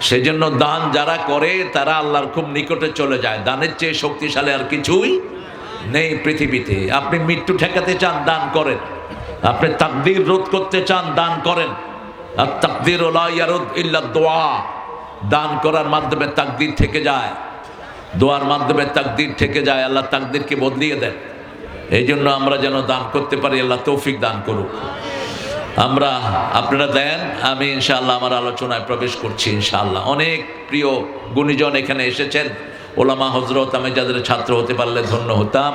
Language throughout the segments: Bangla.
সেই জন্য দান যারা করে, তারা আল্লাহর খুব নিকটে চলে যায়। দানের চেয়ে শক্তিশালী আর কিছুই নেই পৃথিবীতে। আপনি মৃত্যু ঠেকাতে চান, দান করেন। আপনি তাকদির রোধ করতে চান, দান করেন। আর তাকদির দোয়া। দান করার মাধ্যমে তাকদির থেকে যায়। দোয়ার মাধ্যমে তাকদির থেকে যায়। আল্লাহ তাকদিরকে বদলিয়ে দেন। এই জন্য আমরা যেন দান করতে পারি, আল্লাহ তৌফিক দান করুক। আমরা আপনারা দেন, আমি ইনশাআল্লাহ আমার আলোচনায় প্রবেশ করছি ইনশাআল্লাহ। অনেক প্রিয় গুণীজন এখানে এসেছেন। ওলামা হজরত আমি যাদের ছাত্র হতে পারলে ধন্য হতাম।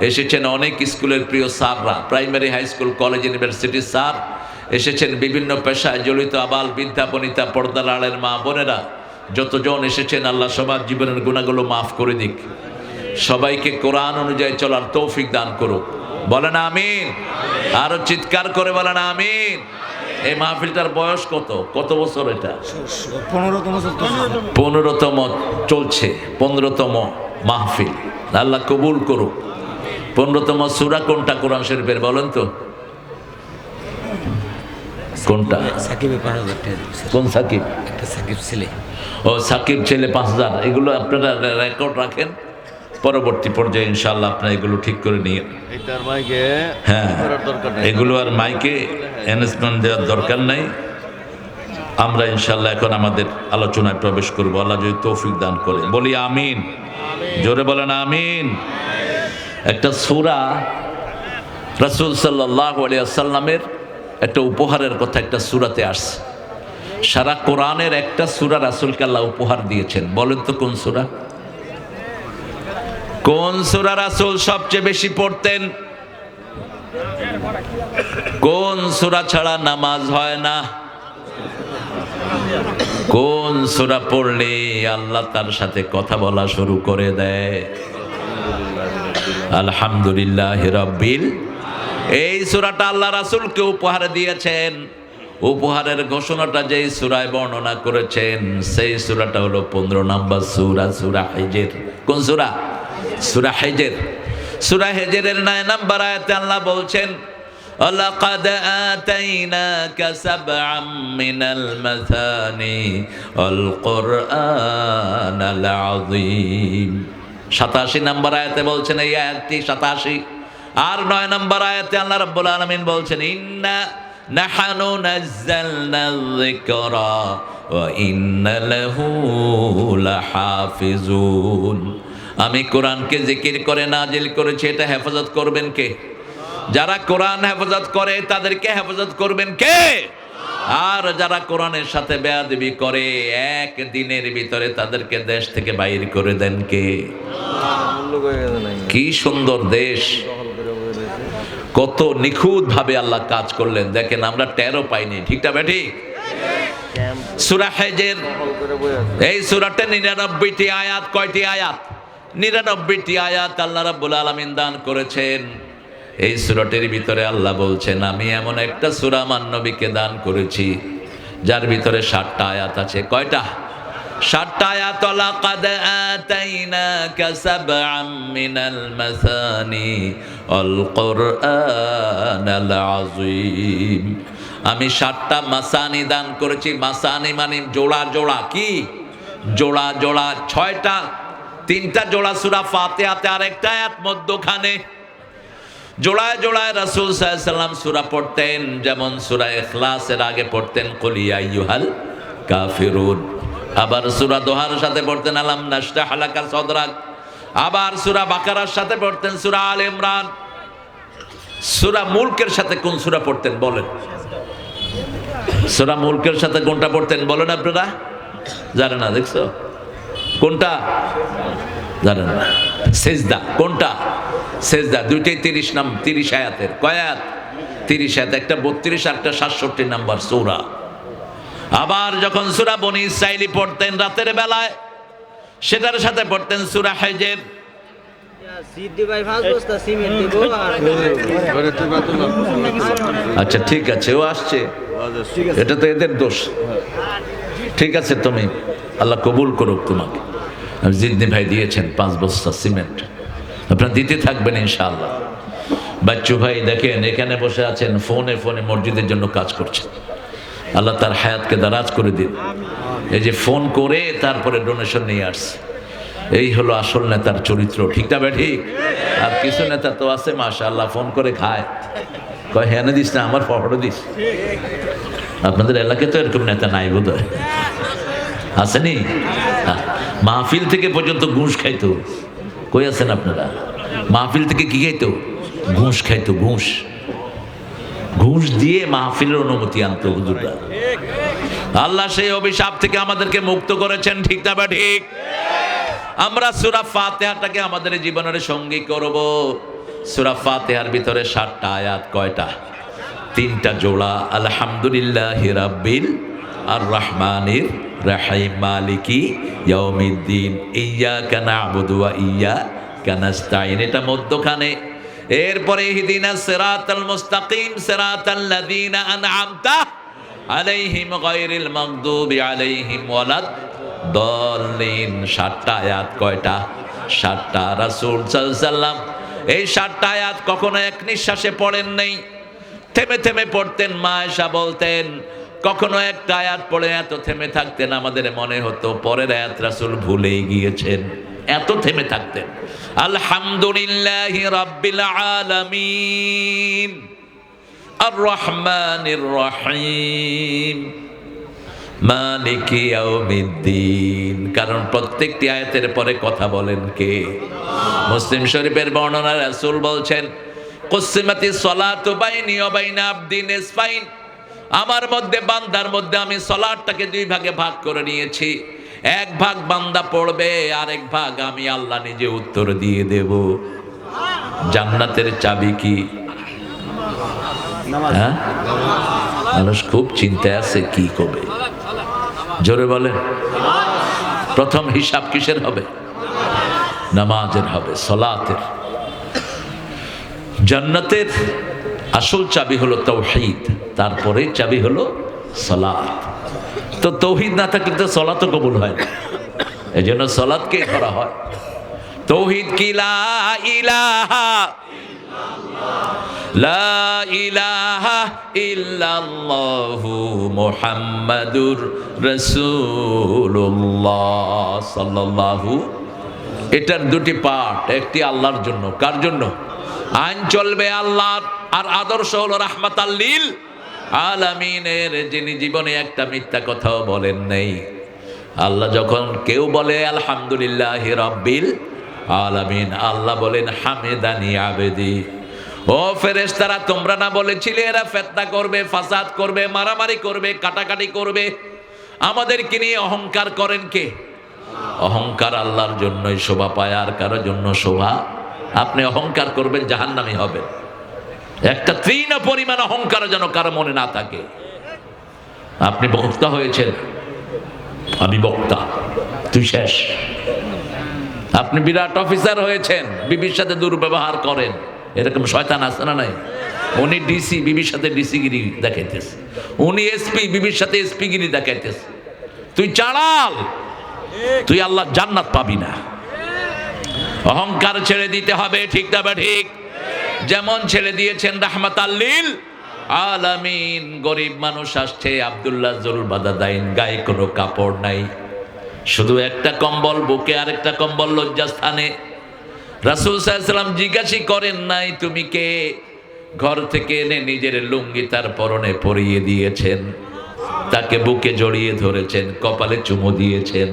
এসেছেন অনেক স্কুলের প্রিয় স্যাররা, প্রাইমারি, হাই স্কুল, কলেজ, ইউনিভার্সিটির স্যার। এসেছেন বিভিন্ন পেশায় জড়িত আবাল বিদ্যা বনিতা, পর্দার আড়ের মা, বোনেরা। যতজন এসেছেন, আল্লাহ সবার জীবনের গুণাগুলো মাফ করে দিক। সবাইকে কোরআন অনুযায়ী চলার তৌফিক দান করুক। বলেন আমিন। আরও চিৎকার করে বলেন আমিন। এই মাহফিলটার বয়স কত? কত বছর এটা? পনেরোতম চলছে। পনেরোতম মাহফিল। আল্লাহ কবুল করুক। পনেরোতম সুরা কোনটা? কোরআন শরীফের বলেন তো। কোনটা? কোন সাকিব? সাকিব ছেলে। ও সাকিব ছেলে পাঁচ হাজার। এগুলো আপনারা রেকর্ড রাখেন। পরবর্তী পর্যায়ে ইনশাল্লাহ আপনারা এগুলো ঠিক করে নিয়ে হ্যাঁ এগুলো আর মাইকে অ্যানাউন্সমেন্ট দেওয়ার দরকার নাই। আমরা ইনশাল্লাহ এখন আমাদের আলোচনায় প্রবেশ করব। আল্লাহ যদি তৌফিক দান করে। বলি আমিন। জোরে বলেন আমিন। একটা সুরা রাসূল সাল্লাল্লাহু আলাইহি আসাল্লামের একটা উপহারের কথা একটা সুরাতে আসছে। সারা কোরআনের একটা সুরা রাসূলকে আল্লাহ উপহার দিয়েছেন। বলেন তো কোন সুরা? কোন সুরা রাসূল সবচেয়ে বেশি পড়তেন? কোন সুরা ছাড়া নামাজ হয় না? কোন সুরা পড়লে আল্লাহ তার সাথে কথা বলা শুরু করে দেয়? আলহামদুলিল্লাহ রব্বিল এই সুরাটা আল্লাহ রাসূলকে উপহার দিয়েছেন। উপহারের ঘোষণাটা যেই সুরায় বর্ণনা করেছেন, সেই সুরাটা হলো পনেরো নম্বর সুরা সুরা হেজের। কোন সুরা? সুরা হেজের সুরা হেজেরের নয় নাম্বার আয়াতে আল্লাহ বলছেন ولقد آتيناك سبعا من المثاني القرآن العظيم সাতাশি নম্বর আয়াতে বলছেন এই আয়াতটি সাতাশি আর নয় নম্বর আয়াতে আল্লাহ রাব্বুল আলামিন বলছেন ইন্না নাহানু নাজ্জালনা যিকরা ওয়া ইন্না লাহু লাহাফিজুন আমি কোরআনকে জিকির করে নাজিল করেছি এটা হেফাজত করবেন কে? যারা কোরআন হেফাজত করে তাদেরকে হেফাজত করবেন কে? আর যারা কোরআনের সাথে বেয়াদবি করে এক দিনের ভিতরে তাদেরকে দেশ থেকে বাইর করে দেন কে? কি সুন্দর দেশ। কত নিখুঁত ভাবে আল্লাহ কাজ করলেন। দেখেন আমরা টেরো পাইনি। ঠিকটা বেঠি সুরা হেজের এই সুরাটে নিরানব্বইটি আয়াত কয়টি আয়াত? নিরানব্বইটি আয়াত আল্লাহ রাব্বুল আলামিন দান করেছেন। এই সুরাটের ভিতরে আল্লাহ বলছেন, আমি এমন একটা সুরা আমার নবীকে দান করেছি, যার ভিতরে ষাটটা আয়াত আছে। কয়টা? আয়াত আমি ষাটটা মাসানি দান করেছি। মাসানি মানে জোড়া জোড়া কি? জোড়া জোড়া ছয়টা তিনটা জোড়া সুরা ফাতেহাতে আর একটা আয়াত মধ্যখানে। জোড়ায় জোড়ায় রাসূল সাল্লাম সুরা পড়তেন, যেমন সুরা ইখলাসের আগে পড়তেন কলিয়া ইউহাল কাফিরুন। আবার সুরা দোহার সাথে পড়তেন, আলাম নাশটা হালাকা সদরাক। আবার সুরা বাকারার সাথে পড়তেন, সুরা আল ইমরান। সুরা মুলকের সাথে কোন সুরা পড়তেন বলেন? সুরা মুলকের সাথে কোনটা পড়তেন বলেন আপনারা? জানেন না, দেখছ? কোনটা? জানেন না। সেজদা, কোনটা? সেজদা, দুইটাই তিরিশ নাম, তিরিশ আয়াতের। কয় আয়াত? তিরিশ আয়াত, একটা বত্রিশ আর একটা সাতষট্টি নাম্বার সৌরা। আবার যখন সুরা বনি ইসরাইলি পড়তেন রাতের বেলায়, সেটার সাথে পড়তেন সুরা লোক আচ্ছা ঠিক আছে, ও আসছে। এটা তো এদের দোষ। ঠিক আছে, তুমি। আল্লাহ কবুল করুক তোমাকে। জিদ্দি ভাই দিয়েছেন পাঁচ বস্তা সিমেন্ট। আপনারা দিতে থাকবেন ইনশাআল্লাহ। বাচ্চু ভাই দেখেন, এখানে বসে আছেন, ফোনে ফোনে মসজিদের জন্য কাজ করছেন। আল্লাহ তার হায়াতকে দারাজ করে দিন। এই যে ফোন করে তারপরে ডোনেশন নিয়ে আসছে। এই হলো আসল নেতার চরিত্র, ঠিক না ঠিক? আর কিছু নেতা তো আছে, মাশাআল্লাহ, ফোন করে খায়। কয় হ্যাঁ দিস না, আমার ফটো দিস। আপনাদের এলাকায় তো এরকম নেতা নাই বোধ হয় আসেনি হ্যাঁ। মাহফিল থেকে পর্যন্ত ঘুষ খাইতো। কই আছেন আপনারা? মাহফিল থেকে কি খাইতো? ঘুষ খাইতো, ঘুষ। ঘুষ দিয়ে মাহফিলের অনুমতি আনতো হুজুররা। আল্লাহ সেই অভিশাপ থেকে আমাদেরকে মুক্ত করেছেন, ঠিক না বা ঠিক? আমরা সুরা ফাতেহাটাকে আমাদের জীবনের সঙ্গী করব। সুরা ফাতেহার ভিতরে সাতটা আয়াত কয়টা? তিনটা জোড়া, আলহামদুলিল্লাহ রাব্বিল আর রহমানির রাহিম মালিকি ইয়াউমিদ্দিন ইয়্যাকা না'বুদু ওয়া ইয়্যাকা নাস্তাইন এটা মধ্যখানে। এরপরে ইহদিনা সিরাতাল মুস্তাকিম, সিরাতাল লাযিনা আন'আমতা আলাইহিম গায়রিল মাগদুবি আলাইহিম ওয়ালাদ দলিন সাতটা আয়াত কয়টা? সাতটা। রাসূল সাল্লাম এই সাতটা আয়াত কখনো এক নিঃশ্বাসে পড়েন নাই। থেমে থেমে পড়তেন। মা এসা বলতেন কখনো একটা আয়াত পড়ে, এত থেমে থাকতেন, আমাদের মনে হতো পরের আয়াত রাসুল ভুলেই গিয়েছেন। এত থেমে থাকতেন। আলহামদুলিল্লাহ রাব্বিল আলামিন। আর রহমানির রহিম কারণ প্রত্যেকটি আয়াতের পরে কথা বলেন কে? মুসলিম শরীফের বর্ণনা রাসূল বলছেন কুসিমাতি সলাতু বাইনি ওয়া বাইনা নিসফাইন। আমার মধ্যে, বান্দার মধ্যে আমি সলাটটাকে দুই ভাগে ভাগ করে নিয়েছি। এক ভাগ বান্দা পড়বে, আরেক ভাগ আমি আল্লাহ নিজে উত্তর দিয়ে দেব। জান্নাতের চাবি কি? হ্যাঁ? মানুষ খুব চিন্তায় আছে, কি করবে? জোরে বলেন। প্রথম হিসাব কিসের হবে? নামাজের হবে, সলাতের। জান্নাতের আসল চাবি হলো তৌহিদ, তারপরে চাবি হলো সলাত তো তৌহিদ না থাকলে তো সলাত কবুল হয় না। এই জন্য সলাদকে ধরা হয়। তৌহিদ কি? লা ইলাহা লা ইলাহা ইল্লাল্লাহু মুহাম্মাদুর রাসূলুল্লাহ সাল্লাল্লাহু। এটার দুটি পার্ট, একটি আল্লাহর জন্য। কার জন্য? আইন চলবে আল্লাহর। আর আদর্শ হলো রাহমাত আল্লিল আলামিনের, যিনি জীবনে একটা মিথ্যা কথাও বলেন নেই। আল্লাহ যখন কেউ বলে, আলহামদুলিল্লাহ রব্বিল আলামিন আল্লাহ বলেন, হামেদানি আবেদি। ও ফেরেশতারা, তোমরা না বলেছিলে, এরা ফেতনা করবে, ফাসাদ করবে, মারামারি করবে, কাটাকাটি করবে। আমাদেরকে নিয়ে অহংকার করেন কে? অহংকার আল্লাহর জন্যই শোভা পায়, আর কারোর জন্য শোভা। আপনি অহংকার করবেন, জাহান্নামি হবেন। একটা তৃণ পরিমাণ অহংকার যেন কারও মনে না থাকে। আপনি বক্তা হয়েছেন। আমি বক্তা। তুই শেষ। আপনি বিরাট অফিসার হয়েছেন। বিবির সাথে দুর্ব্যবহার করেন। এরকম শয়তান আছে না নাই? উনি ডিসি, বিবির সাথে ডিসিগিরি দেখাইতেছে। উনি এসপি, বিবির সাথে এসপি গিরি দেখাইতেছে। তুই চাড়াল তুই আল্লাহ জান্নাত পাবি না। অহংকার ছেড়ে দিতে হবে। ঠিক না ঠিক? যেমন ছেড়ে দিয়েছেন রাহমাত আল্লিল আলামিন, গরিব মানুষ আসছে, আব্দুল্লাহ জুল বাদাদাইন গায়ে কোনো কাপড় নাই। শুধু একটা কম্বল, বুকে আর একটা কম্বল লজ্জাস্থানে। রাসুল সাল্লাম জিজ্ঞাসি করেন, নাই, তুমি কে? ঘর থেকে এনে নিজের লুঙ্গি তার পরনে পরিয়ে দিয়েছেন। তাকে বুকে জড়িয়ে ধরেছেন, কপালে চুমু দিয়েছেন।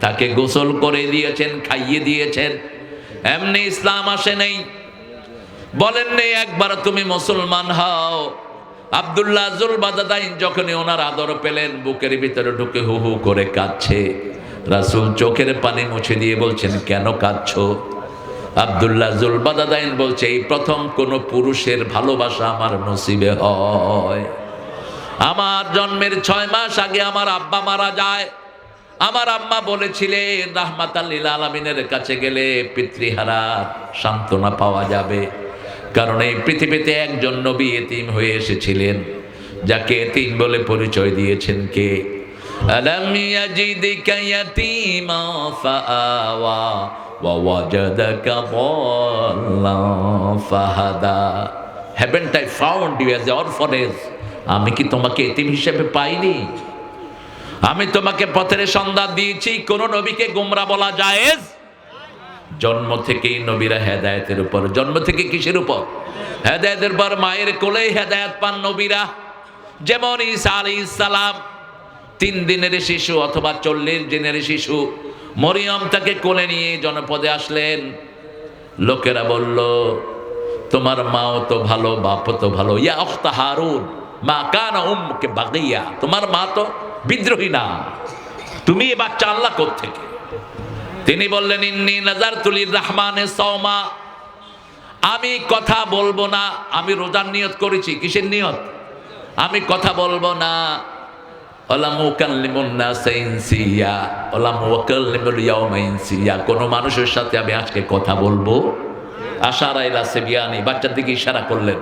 তাকে গোসল করে দিয়েছেন, খাইয়ে দিয়েছেন। এমনি ইসলাম আসে নেই। বলেন নেই একবার তুমি মুসলমান হও। আবদুল্লাহ জুল বাদাদাইন যখনই ওনার আদর পেলেন, বুকের ভিতরে ঢুকে হু হু করে কাঁদছে। রাসুল চোখের পানি মুছে দিয়ে বলছেন, কেন কাঁদছো? আবদুল্লাহ জুল বাদাদাইন বলছে, এই প্রথম কোন পুরুষের ভালোবাসা আমার নসিবে হয়। আমার জন্মের ছয় মাস আগে আমার আব্বা মারা যায়। আমার আম্মা বলেছিলেন রাহমাত আল্লিল আলমিনের কাছে গেলে পিতৃহারা সান্ত্বনা পাওয়া যাবে। কারণ এই পৃথিবীতে একজন নবী এতিম হয়ে এসেছিলেন যাকে এতিম বলে পরিচয় দিয়েছেন কে ألم يجدك يتيما فآوى ووجدك ضالا فهدى Haven't I found you as the orphanage? আমি কি তোমাকে এতিম হিসেবে পাইনি আমি তোমাকে পথের সন্ধান দিয়েছি কোন নবীকে গোমরা বলা জায়েজ জন্ম থেকেই নবীরা হেদায়েতের উপর, জন্ম থেকে কিসের উপর? হেদায়েতের পর মায়ের কোলেই হেদায়েত পান নবীরা। যেমন ঈসা আলাইহিস সালাম, তিন দিনের শিশু অথবা চল্লিশ দিনের শিশু, মরিয়ম তাকে কোলে নিয়ে জনপদে আসলেন। লোকেরা বলল, তোমার মাও তো ভালো বাপও তো ভালো। ইয়া অখতা হারুন, মা কানা উম্মকে বাগিয়া। তোমার মা তো বিদ্রোহী না। তুমি এ বাচ্চা আল্লাহ থেকে তিনি বললেন, ইন্নি নাজার তুলির রহমানের সৌমা আমি কথা বলব না, আমি রোজার নিয়ত করেছি। কিসের নিয়ত? আমি কথা বলব না। কোনো মানুষের সাথে আমি আজকে কথা বলব? আশারা ইলা সিবিয়ানি, বাচ্চার দিকে ইশারা করলেন।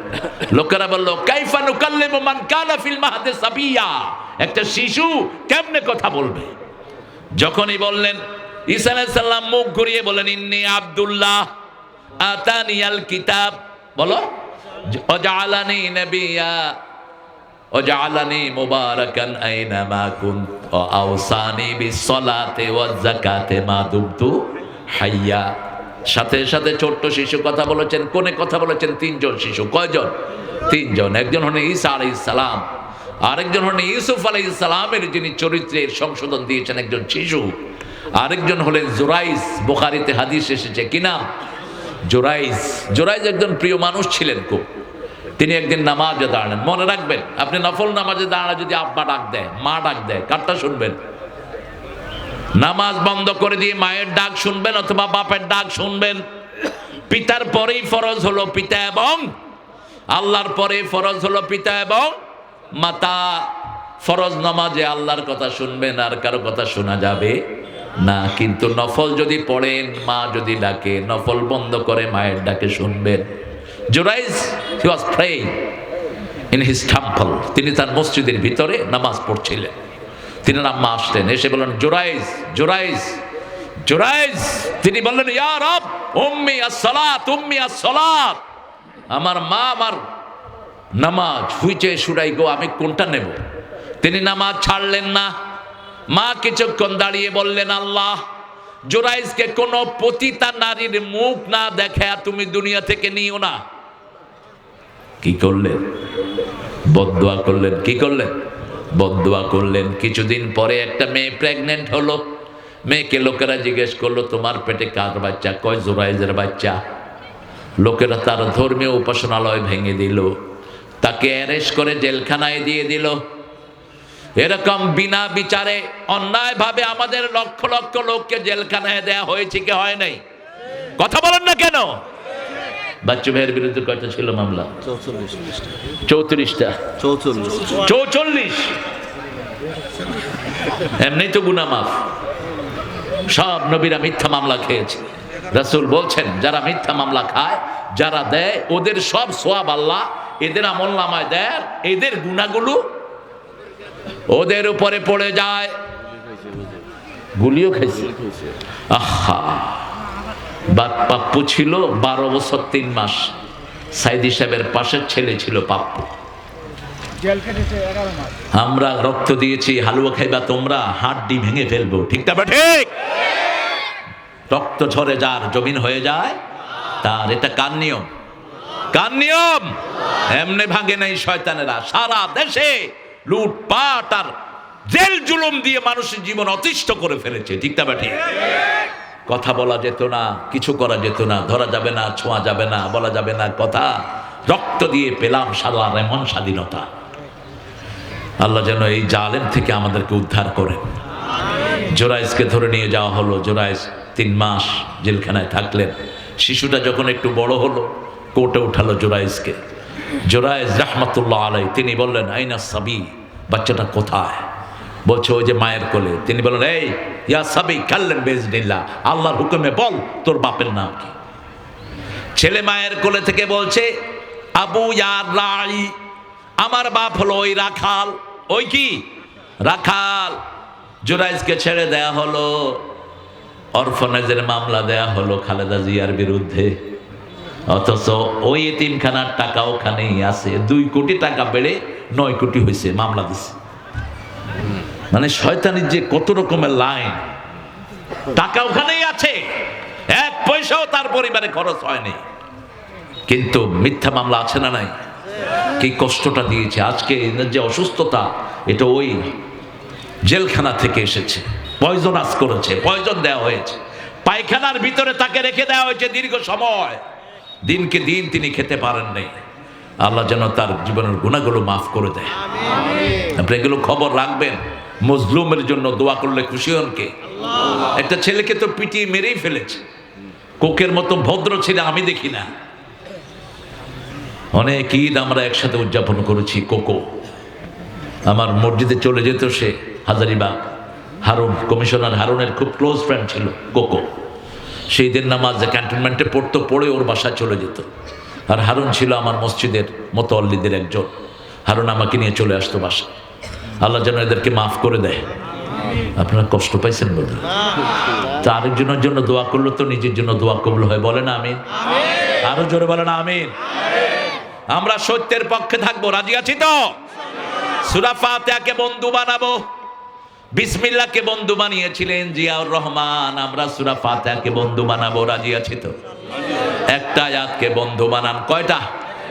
লোকেরা বলল, কাইফা নুকাল্লিমু মান কানা ফিল মাহদি সাবিয়া? একটা শিশু কেমনে কথা বলবে? যখনই বললেন ঈসা আলাইসাল্লাম মুখ ঘুরিয়ে বলেন ইন্নি আবদুল্লাহ আতানিয়াল কিতাব। বলো অজালানি নবিয়া, অজালানি মুবারাকান আইনামা কুনত আওসানি বিসসালাতে ওয়াজ যাকাতে মা দুবতু হাইয়া। সাথে সাথে ছোট্ট শিশু কথা বলেছেন, কোনে কথা বলেছেন? তিনজন শিশু, কয়জন? তিনজন। একজন হলেন ঈসা আলাইহিস আরেকজন হলেন ইউসুফ আলাইহিস যিনি চরিত্রের সংশোধন দিয়েছেন একজন শিশু। আরেকজন হলেন জুরাইস, বুখারীতে হাদিস এসেছে কি নাম জোরাইজ একজন প্রিয় মানুষ ছিলেন খুব। তিনি একদিন নামাজে দাঁড়ালেন। মনে রাখবেন, আপনি নফল নামাজে দাঁড়া যদি আব্বা ডাক দেয়, মা ডাক দেয়, কারটা শুনবেন? নামাজ বন্ধ করে দিয়ে মায়ের ডাক শুনবেন অথবা বাপের ডাক শুনবেন? পিতার পরেই ফরজ হলো পিতা এবং আল্লাহর পরে ফরজ হলো পিতা এবং মাতা। ফরজ নামাজে আল্লাহর কথা শুনবেন আর কারও কথা শোনা যাবে না, কিন্তু নফল যদি পড়েন, মা যদি ডাকে, নফল বন্ধ করে মায়ের ডাকে শুনবেন। জুরাইজ he was praying in his temple তিনি তার মসজিদের ভিতরে নামাজ পড়ছিলেন। তিনি আম্মা আসলেন, এসে বললেন, জোরাইজ জোরাইজ জোরাইজ। তিনি বললেন, ইয়া রব, উম্মি আসসালাত উম্মি আসসালাত। আমার মা আমার নামাজ হুইচে সুরাই গো আমি কোনটা নেব? তিনি নামাজ ছাড়লেন না। মা কিছুক্ষণ দাঁড়িয়ে বললেন, আল্লাহ জোরাইজকে কোনো পতিতা নারীর মুখ না দেখে তুমি দুনিয়া থেকে নিও না। কি করলেন? বদুয়া করলেন, কি করলেন? বদুয়া করলেন। কিছুদিন পরে একটা মেয়ে প্রেগনেন্ট হলো। মেয়েকে লোকেরা জিজ্ঞেস করল, তোমার পেটে কার বাচ্চা? কয় জোরাইজের বাচ্চা? লোকেরা তার ধর্মীয় উপাসনালয় ভেঙে দিল। তাকে অ্যারেস্ট করে জেলখানায় দিয়ে দিল। এরকম বিনা বিচারে অন্যায়ভাবে আমাদের লক্ষ লক্ষ লোককে জেলখানায় দেয়া হয়েছে কি হয় নাই? কথা বলেন না কেন? বাচ্চু ভাইয়ের বিরুদ্ধে কয়টা ছিল মামলা? চৌত্রিশটা। চৌচল্লিশ। এমনি তো গুনা মাফ। সব নবীরা মিথ্যা মামলা খেয়েছে। রাসূল বলছেন, যারা মিথ্যা মামলা খায়, যারা দেয়, ওদের সব সোয়াব আল্লাহ, এদের আমল নামায় দেয়, এদের গুণাগুলো ওদের উপরে পড়ে যায়। গুলিও খাইছে। আহা। বাপ পাপ্পু ছিল বারো বছর তিন মাস। সাইদি সাহেবের পাশের ছেলে ছিল পাপ্পু। আমরা রক্ত দিয়েছি হালুয়া খাইবা তোমরা হাড্ডি ভেঙে ফেলব। ঠিক না ঠিক। রক্ত ঝরে যার জমিন হয়ে যায় তার এটা কার নিয়ম? কার নিয়ম? এমনি ভাঙে নাই শয়তানেরা সারা দেশে লুটপাট আর জেল জুলুম দিয়ে মানুষের জীবন অতিষ্ঠ করে ফেলেছে, ঠিক বা ঠিক কথা বলা যেত না, কিছু করা যেত না, ধরা যাবে না, ছোঁয়া যাবে না, বলা যাবে না, কথা। রক্ত দিয়ে পেলাম সালার এমন স্বাধীনতা। আল্লাহ যেন এই জালেম থেকে আমাদেরকে উদ্ধার করেন। জোরাইজকে ধরে নিয়ে যাওয়া হলো জোরাইজ তিন মাস জেলখানায় থাকলেন। শিশুটা যখন একটু বড় হলো, কোর্টে উঠালো জোরাইজকে জোরাইজ রাহমাতুল্লাহ আলাই তিনি বললেন, আইনা সাবি, বাচ্চাটা কোথায়? বলছে, ওই যে মায়ের কোলে। তিনি বললেন, এই, ইয়া সাবি, কাল্লেন বেজনিল্লা আল্লাহর হুকুমে বল, তোর বাপের নাম কি? ছেলে মায়ের কোলে থেকে বলছে, আবু ইয়ার রাই, আমার বাপ হলো ওই রাখাল। ওই কি? রাখাল। জোরাইজকে ছেড়ে দেয়া হলো, অরফনেজের মামলা দেয়া হলো খালেদা জিয়ার বিরুদ্ধে। অথচ ওই এতিমখানার টাকা ওখানেই আছে। দুই কোটি টাকা বেড়ে নয় কোটি হয়েছে মামলা দিছে। মানে শয়তানির যে কত রকমের লাইন, টাকা ওখানেই আছে, এক পয়সাও তার পরিবারে খরচ হয়নি। কিন্তু মিথ্যা মামলা আছে না নাই? কি কষ্টটা দিয়েছে? আজকে এনার যে অসুস্থতা, এটা ওই জেলখানা থেকে এসেছে। পয়জন আজ করেছে, পয়জন দেওয়া হয়েছে। পায়খানার ভিতরে তাকে রেখে দেওয়া হয়েছে দীর্ঘ সময়। দিনকে দিন তিনি খেতে পারেন নাই। আল্লাহ যেন তার জীবনের গুণাগুলো মাফ করে দেয়। আপনি এগুলো খবর রাখবেন মজলুমের জন্য দোয়া করলে খুশি হন কে? একটা ছেলেকে তো পিটিয়ে মেরেই ফেলেছে। কোকের মতো ভদ্র ছেলে আমি দেখি না। অনেক ঈদ আমরা একসাথে উদযাপন করেছি কোকো। আমার মসজিদে চলে যেত সে হাজারিবাগ। হারুন কমিশনার হারুনের খুব ক্লোজ ফ্রেন্ড ছিল কোকো। সেই দিন নামাজ ক্যান্টনমেন্টে পড়তো, পড়ে ওর বাসায় চলে যেত। আর হারুন ছিল আমার মসজিদের মতোয়াল্লিদের একজন। হারুন আমাকে নিয়ে চলে আসতো বাসা আল্লাহ যেন এদেরকে মাফ করে দেয়। আপনারা কষ্ট পাইছেন বোধ তা আরেকজনের জন্য দোয়া করল তো নিজের জন্য দোয়া কবুল হয়। বলে না আমিন। আরও জোরে বলে না আমিন। আমরা সত্যের পক্ষে থাকব। রাজি আছি তো? সুরা ফাতিহাকে বন্ধু বানাবো। বিসমিল্লাহকে বন্ধু বানিয়েছিলেন জিয়াউর রহমান। আমরা সুরা ফাতিহাকে বন্ধু বানাবো, রাজি আছি তো? একটা আয়াতকে বন্ধু বানান। কয়টা?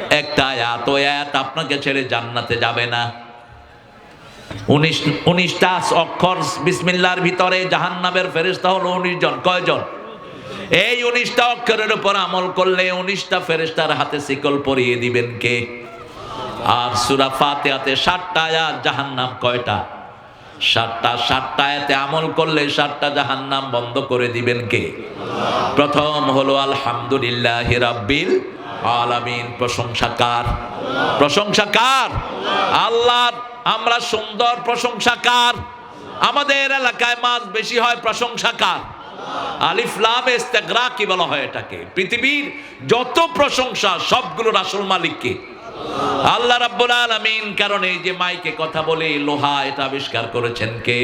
একটা আয়াত। ওই আয়াত আপনাকে ছেড়ে জান্নাতে যাবে না। উনিশ উনিশটা অক্ষর বিসমিল্লার ভিতরে জাহান্নামের ফেরেস্তা হলো উনিশ জন কয়জন? এই উনিশটা অক্ষরের উপর আমল করলে উনিশটা ফেরেস্তার হাতে শিকল পরিয়ে দিবেন কে? আর সুরা ফাতেহাতে ষাটটা আয়াত জাহান্নাম কয়টা? ষাটটা ষাটটা এতে আমল করলে ষাটটা জাহান্নাম বন্ধ করে দিবেন কে? প্রথম হলো আলহামদুলিল্লাহ রাব্বিল আলামিন। প্রশংসাকার প্রশংসাকার আল্লাহর। আমরা সুন্দর প্রশংসাকার আমাদের এলাকায় মাছ বেশি হয় প্রশংসাকার আলিফলাম ইস্তেগরা কি বলা হয় এটাকে। পৃথিবীর যত প্রশংসা সবগুলোর আসল মালিককে আল্লাহ রাব্বুল আলামিন, কারণ এই যে মাইকে কথা বলে লোহা এটা আবিষ্কার করেছেন কে?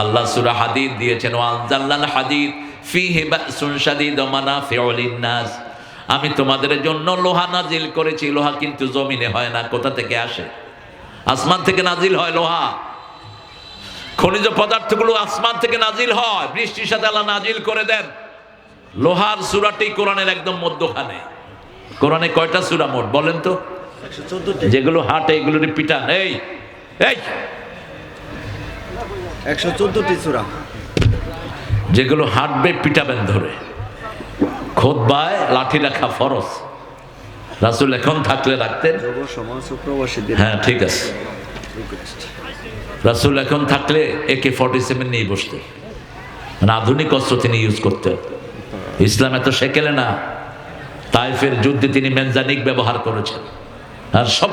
আল্লাহ সূরা হাদিদ দিয়েছেন ওয়ানজাল্লাল হাদিদ ফিহি বাসুন শাদীদ ওয়া মানাফিউ লিন-নাস। আমি তোমাদের জন্য লোহা নাজিল করেছি, লোহা কিন্তু জমিনে হয় না, কোথা থেকে আসে? আসমান থেকে নাজিল হয় লোহা। খনিজ পদার্থগুলো আসমান থেকে নাজিল হয়, বৃষ্টির সাথে আল্লাহ নাজিল করে দেন। লোহার সুরাটি কোরআনের একদম মধ্যখানে। কোরআনে কয়টা সুরা মোট বলেন তো? যেগুলো হাটে এগুলো পিটান এই এই। একশো চোদ্দটি চূড়া যেগুলো হাঁটবে পিটাবেন ধরে। খোদবায় লাঠি লেখা ফরজ। রাসুল এখন থাকলে রাখতেন। হ্যাঁ ঠিক আছে। রাসুল এখন থাকলে একে ফর্টি সেভেন নিয়ে বসতেন। মানে আধুনিক অস্ত্র তিনি ইউজ করতেন। ইসলাম এত সেকেলে না। তাইফের যুদ্ধে তিনি মেনজানিক ব্যবহার করেছেন। আর সব